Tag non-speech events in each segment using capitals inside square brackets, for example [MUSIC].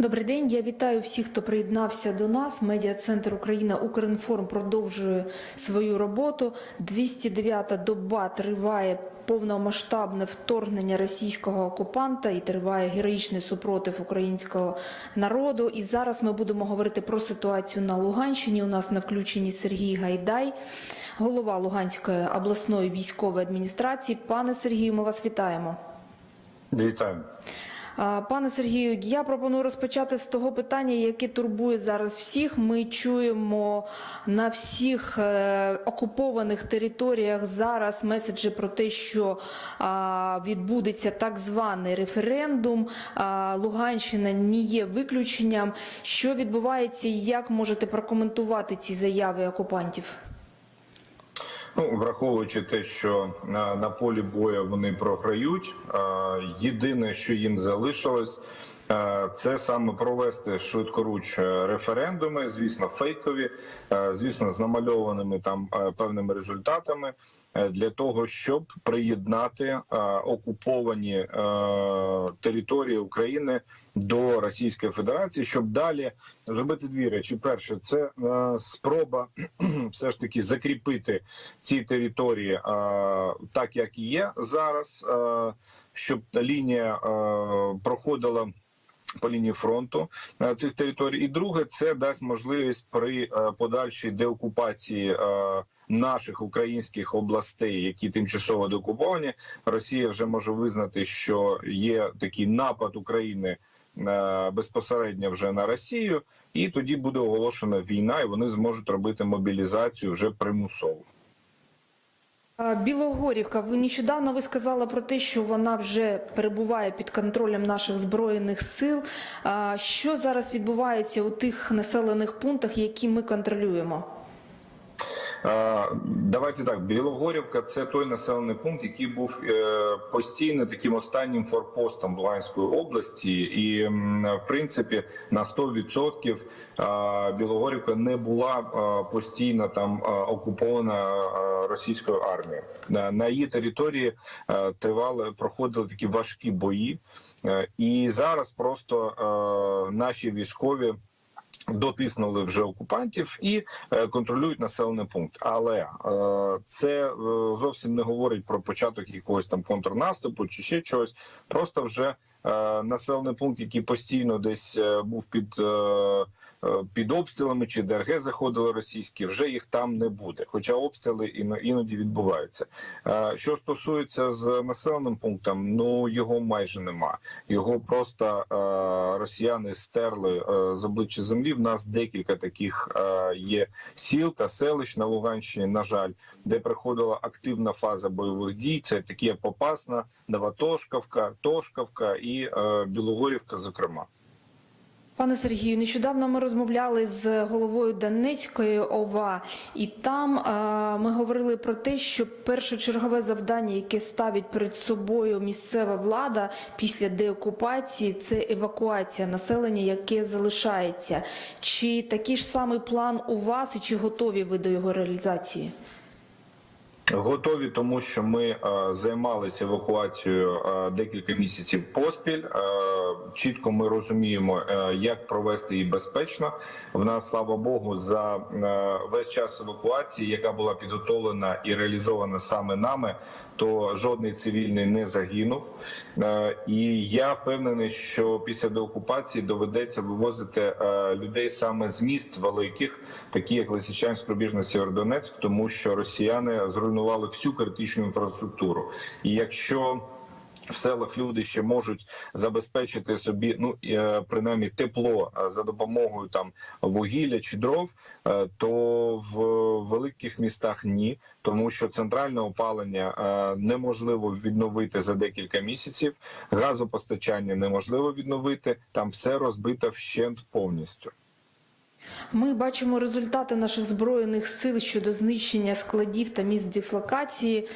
Добрий день. Я вітаю всіх, хто приєднався до нас. Медіа центр Україна Укрінформ продовжує свою роботу. 209-та доба триває повномасштабне вторгнення російського окупанта і триває героїчний супротив українського народу. І зараз ми будемо говорити про ситуацію на Луганщині. У нас на включенні Сергій Гайдай, голова Луганської обласної військової адміністрації. Пане Сергію, ми вас вітаємо. Вітаю. Пане Сергію, я пропоную розпочати з того питання, яке турбує зараз всіх. Ми чуємо на всіх е, окупованих територіях зараз меседжі про те, що відбудеться так званий референдум. Луганщина не є виключенням. Що відбувається і як можете прокоментувати ці заяви окупантів? Ну, враховуючи те, що на, полі бою вони програють, єдине, що їм залишилось, це саме провести швидкоруч е, референдуми, звісно, фейкові, е, звісно, з намальованими там е, певними результатами. Для того щоб приєднати е, окуповані е, території України до Російської Федерації, щоб далі зробити дві речі: перше, це е, спроба [CLEARS THROAT] все ж таки закріпити ці території е, так, як є зараз, е, щоб лінія е, проходила. По лінії фронту е, цих територій, і друге, це дасть можливість при е, подальшій деокупації е, наших українських областей, які тимчасово деокуповані. Росія вже може визнати, що є такий напад України безпосередньо вже на Росію, і тоді буде оголошена війна, і вони зможуть робити мобілізацію вже примусово. Білогорівка, ви нещодавно ви сказали про те, що вона вже перебуває під контролем наших збройних сил. Що зараз відбувається у тих населених пунктах, які ми контролюємо? Давайте так. Білогорівка це той населений пункт, який був е, постійно таким останнім форпостом Луганської області, і в принципі на 100% е, Білогорівка не була постійно там окупована російською армією. На її території тривали проходили такі важкі бої, Е, і зараз просто наші військові дотиснули вже окупантів і е, контролюють населений пункт. Але е, це е, зовсім не говорить про початок якогось там контрнаступу чи ще чогось. Просто вже населений пункт, який постійно десь був під. Е, під обстрілами чи ДРГ заходили російські, вже їх там не буде. Хоча обстріли іноді відбуваються. Е, Що стосується з населеним пунктом, ну його майже нема. Його просто е, росіяни стерли з обличчя землі. В нас декілька таких є сіл та селищ на Луганщині. На жаль, де приходила активна фаза бойових дій. Це такі як Попасна, Новотошкавка, Тошкавка і Білогорівка, зокрема. Пане Сергію, нещодавно ми розмовляли з головою Донецької ОВА, і там е, ми говорили про те, що першочергове завдання, яке ставить перед собою місцева влада після деокупації, це евакуація населення, яке залишається. Чи такий ж самий план у вас, і чи готові ви до його реалізації? Готові, тому що ми е, займалися евакуацією е, декілька місяців поспіль. Е, чітко ми розуміємо, як провести її безпечно. В нас, слава Богу, за весь час евакуації, яка була підготовлена і реалізована саме нами, то жодний цивільний не загинув. І я впевнений, що після деокупації доведеться вивозити людей саме з міст великих, такі як Лисичанськ, Рубіжна, Сєвєродонецьк, тому що росіяни зруйнували всю критичну інфраструктуру. І якщо в селах люди ще можуть забезпечити собі, ну е, принаймні тепло е, за допомогою там вугілля чи дров, е, то в великих містах ні, тому що центральне опалення неможливо відновити за декілька місяців. Газопостачання неможливо відновити. Там все розбито вщент повністю. Ми бачимо результати наших збройних сил щодо знищення складів та місць дислокації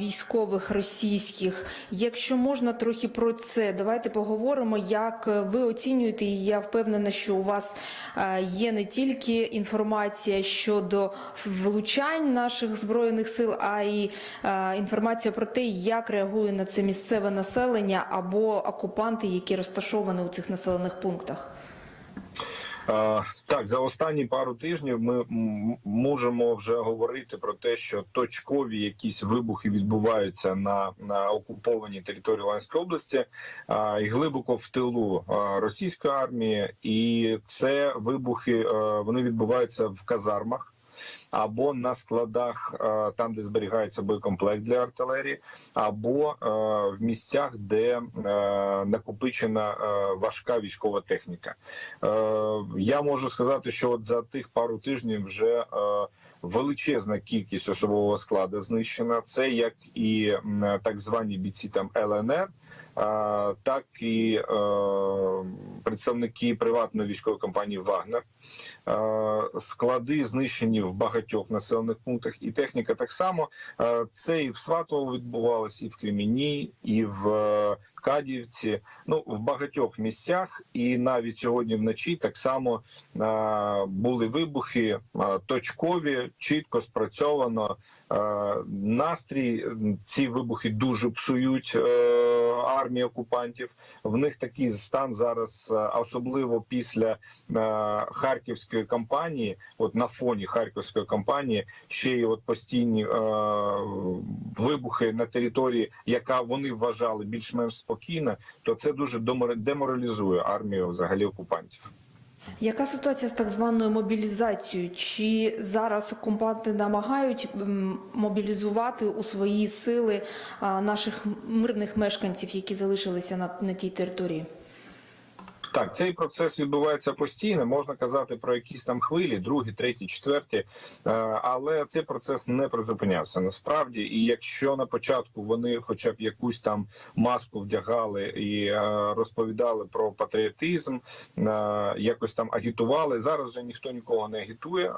військових російських. Якщо можна трохи про це, давайте поговоримо, як ви оцінюєте. І я впевнена, що у вас є не тільки інформація щодо влучань наших збройних сил, а й інформація про те, як реагує на це місцеве населення або окупанти, які розташовані у цих населених пунктах. Так, за останні пару тижнів ми можемо вже говорити про те, що точкові якісь вибухи відбуваються на, на окупованій території Луганської області а, і глибоко в тилу а, російської армії, і це вибухи а, вони відбуваються в казармах. Або на складах, е, там де зберігається боєкомплект для артилерії, або е, в місцях, де е, накопичена важка військова техніка. Я можу сказати, що от за тих пару тижнів вже величезна кількість особового складу знищена. Це як і так звані бійці там ЛНР. Так і е, представники приватної військової компанії Вагнер Е, склади знищені в багатьох населених пунктах, і техніка так само. Е, Це і в Сватово відбувалося, і в Креміні, і в Кадівці. Ну в багатьох місцях, і навіть сьогодні вночі так само були вибухи точкові, чітко спрацьовано. Настрій ці вибухи дуже псують армії окупантів. В них такий стан зараз, е, особливо після е, харківської кампанії, от на фоні харківської кампанії, ще й от постійні е, вибухи на території, яка вони вважали більш-менш спокійна, то це дуже деморалізує армію взагалі окупантів. Яка ситуація з так званою мобілізацією? Чи зараз окупанти намагають мобілізувати у свої сили наших мирних мешканців, які залишилися на, на тій території? Так, цей процес відбувається постійно. Можна казати про якісь там хвилі, другі, треті, четверті, е, але цей процес не призупинявся насправді. І якщо на початку вони, хоча б якусь там маску вдягали і е, розповідали про патріотизм, е, якось там агітували. Зараз вже ніхто нікого не агітує.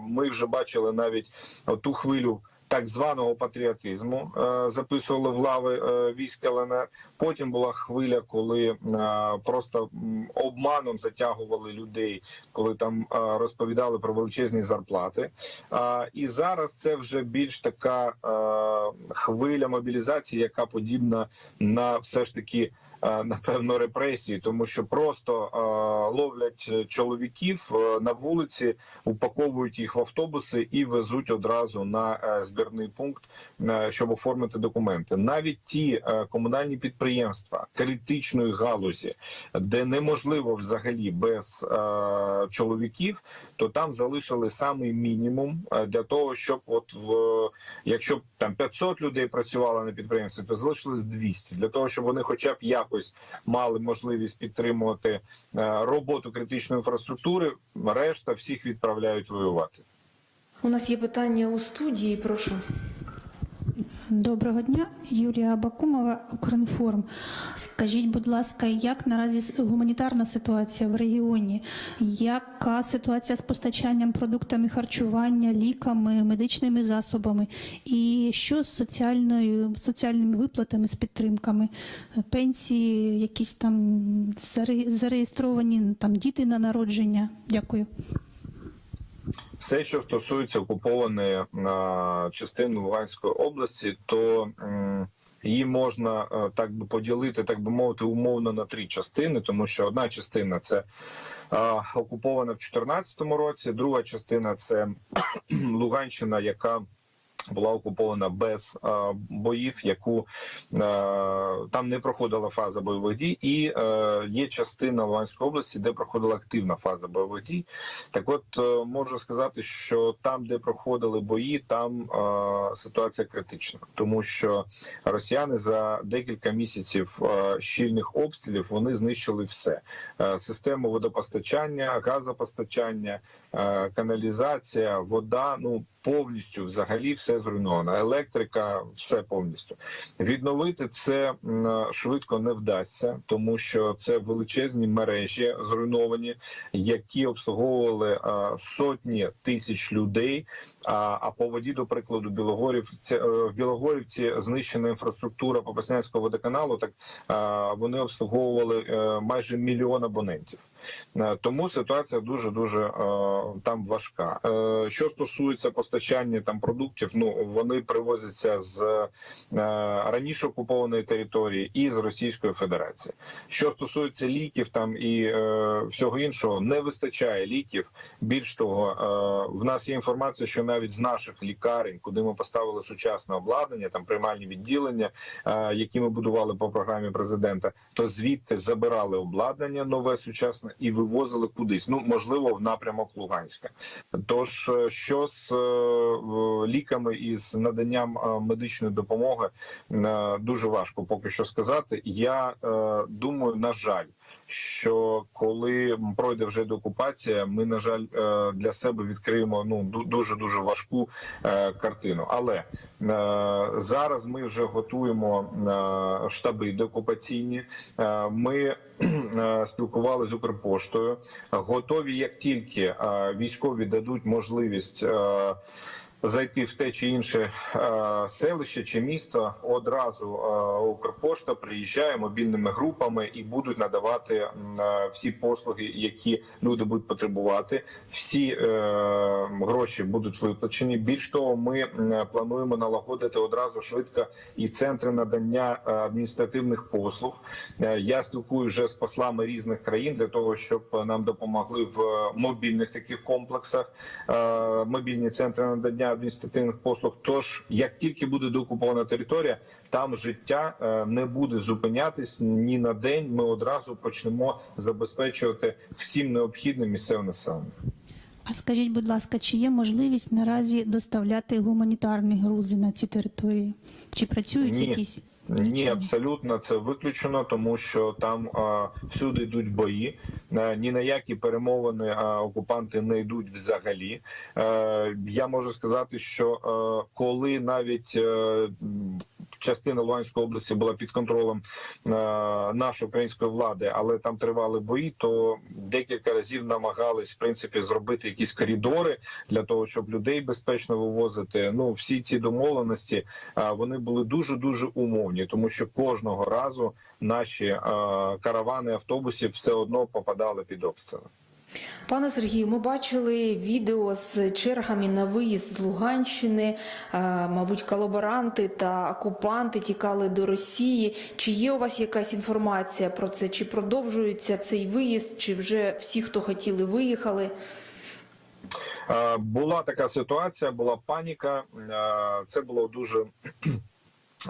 Ми вже бачили навіть ту хвилю. Так званого патріотизму е, записували в лави е, військ ЛНР. Потім була хвиля, коли е, просто обманом затягували людей, коли там розповідали про величезні зарплати. І зараз це вже більш така хвиля мобілізації, яка подібна на все ж таки. Е, Напевно, репресії, тому що просто е, ловлять чоловіків е, на вулиці, упаковують їх в автобуси і везуть одразу на збірний пункт, щоб оформити документи. Навіть ті комунальні підприємства критичної галузі, де неможливо взагалі без чоловіків, то там залишили самий мінімум для того, щоб от в якщо там 500 людей працювало на підприємстві, то залишилось 200, для того, щоб вони, хоча б якось мали можливість підтримувати е, роботу критичної інфраструктури. Решта всіх відправляють воювати. У нас є питання у студії. Прошу. Доброго дня, Юлія Бакумова, Укрінформ. Скажіть, будь ласка, як наразі гуманітарна ситуація в регіоні? Яка ситуація з постачанням продуктами харчування, ліками, медичними засобами? І що з соціальною соціальними виплатами, з підтримками? Пенсії, якісь там заре- зареєстровані там діти на народження? Дякую. Все, що стосується окупованої частини Луганської області, то її можна так би поділити, так би мовити, умовно на три частини, тому що одна частина це окупована в 2014 році, друга частина це [CLEARS THROAT] Луганщина, яка була окупована без е, боїв, яку е, там не проходила фаза бойових дій, і е, є частина Луганської області, де проходила активна фаза бойових дій. Так, от е, можу сказати, що там, де проходили бої, там е, ситуація критична, тому що росіяни за декілька місяців е, щільних обстрілів вони знищили все: Е, систему водопостачання, газопостачання, е, каналізація, вода. Ну повністю взагалі все зруйновано. Електрика, все повністю відновити це швидко не вдасться, тому що це величезні мережі зруйновані, які обслуговували сотні тисяч людей. А, по воді, до прикладу, Білогорівці е, в Білогорівці знищена інфраструктура Попаснянського водоканалу. Так вони обслуговували е, майже мільйон абонентів. Е, Тому ситуація дуже дуже там важка. Е, Що стосується постачання там продуктів, ну вони привозяться з е, раніше окупованої території і з Російської Федерації. Що стосується ліків, там і всього іншого, не вистачає ліків. Більш того, в нас є інформація, що навіть з наших лікарень, куди ми поставили сучасне обладнання, там приймальні відділення, які ми будували по програмі президента, то звідти забирали обладнання нове сучасне і вивозили кудись. Ну можливо, в напрямок Луганська. Тож е, що з е, ліками і з наданням е, медичної допомоги дуже важко поки що сказати. Я думаю, на жаль. Що коли пройде вже деокупація, ми на жаль е, для себе відкриємо ну дуже дуже важку е, картину. Але е, зараз ми вже готуємо штаби деокупаційні. Ми спілкувалися з Укрпоштою. Готові, як тільки військові дадуть можливість. Зайти в те чи інше е, селище чи місто одразу е, Укрпошта приїжджає мобільними групами і будуть надавати е, всі послуги, які люди будуть потребувати. Всі гроші будуть виплачені. Більш того, ми плануємо налагодити одразу швидко і центри надання адміністративних послуг. Я спілкую вже з послами різних країн для того, щоб нам допомогли в мобільних таких комплексах, мобільні центри надання адміністративних послуг. Тож, як тільки буде докупована територія, там життя е, не буде зупинятись ні на день. Ми одразу почнемо забезпечувати всім необхідним місцеве населення. А скажіть, будь ласка, чи є можливість наразі доставляти гуманітарні грузи на ці території? Чи працюють Ні. якісь? Ні, абсолютно це виключено, тому що там а, всюди йдуть бої. А, ні на які перемовини а, окупанти не йдуть взагалі. А, я можу сказати, що а, коли навіть е, м, частина Луганської області була під контролем е, нашої української влади, але там тривали бої, то декілька разів намагались в принципі зробити якісь коридори для того, щоб людей безпечно вивозити. Ну всі ці домовленості а, вони були дуже дуже умовні, тому що кожного разу наші каравани автобусів все одно попадали під обстріли. Пане Сергію, ми бачили відео з чергами на виїзд з Луганщини. Е, Мабуть, колаборанти та окупанти тікали до Росії. Чи є у вас якась інформація про це? Чи продовжується цей виїзд? Чи вже всі, хто хотіли, виїхали? Е, Була така ситуація, була паніка. Е, Це було дуже.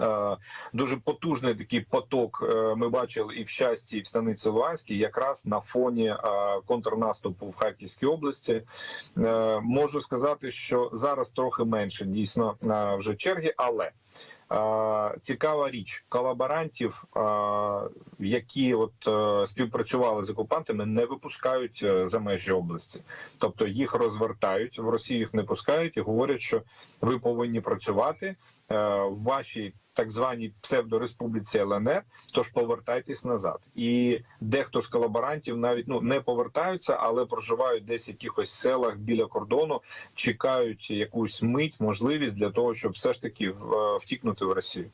Е, Дуже потужний такий поток е, ми бачили і в щасті, і в станиці Луганській, якраз на фоні е, контрнаступу в Харківській області. Можу сказати, що зараз трохи менше дійсно вже черги, але цікава річ колаборантів, які от співпрацювали з окупантами, не випускають за межі області. Тобто їх розвертають в Росію, їх не пускають і говорять, що ви повинні працювати в вашій так званій псевдореспубліці ЛНР. Тож повертайтесь назад. І дехто з колаборантів навіть ну не повертаються, але проживають десь в якихось селах біля кордону, чекають якусь мить, можливість для того, щоб все ж таки е, втікнути в Росію.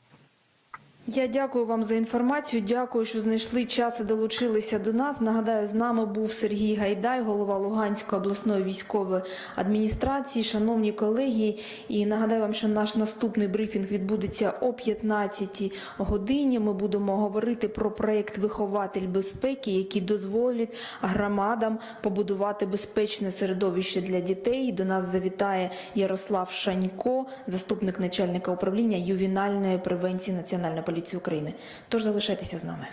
Я дякую вам за інформацію. Дякую, що знайшли час і долучилися до нас. Нагадаю, з нами був Сергій Гайдай, голова Луганської обласної військової адміністрації. Шановні колеги, і нагадаю вам, що наш наступний брифінг відбудеться о 15 годині. Ми будемо говорити про проект Вихователь безпеки, який дозволить громадам побудувати безпечне середовище для дітей. До нас завітає Ярослав Шанько, заступник начальника управління ювенальної превенції Національної поліції України. Тож залишайтеся з нами.